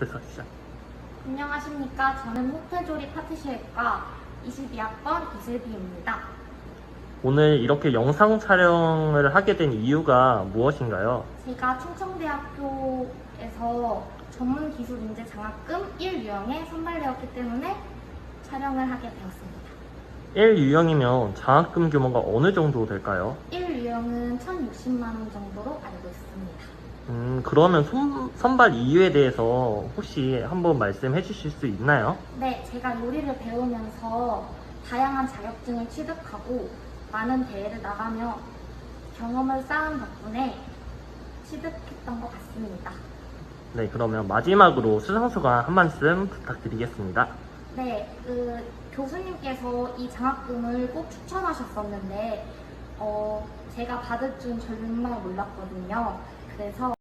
됐어, 시작. 안녕하십니까. 저는 호텔조리 파티시에과 22학번 이슬비입니다. 오늘 이렇게 영상 촬영을 하게 된 이유가 무엇인가요? 제가 충청대학교에서 전문 기술 인재 장학금 1유형에 선발되었기 때문에 촬영을 하게 되었습니다. 1유형이면 장학금 규모가 어느 정도 될까요? 1유형은 1,060만 원 정도로 알고 있습니다. 음, 그러면 손- 선발 이유에 대해서 혹시 한번 말씀해 주실 수 있나요? 네, 제가 요리를 배우면서 다양한 자격증을 취득하고 많은 대회를 나가며 경험을 쌓은 덕분에 취득했던 것 같습니다. 네, 그러면 마지막으로 수상소감 한 말씀 부탁드리겠습니다. 네, 그 교수님께서 이 장학금을 꼭 추천하셨었는데 어, 제가 받을 줄 정말 몰랐거든요. 그래서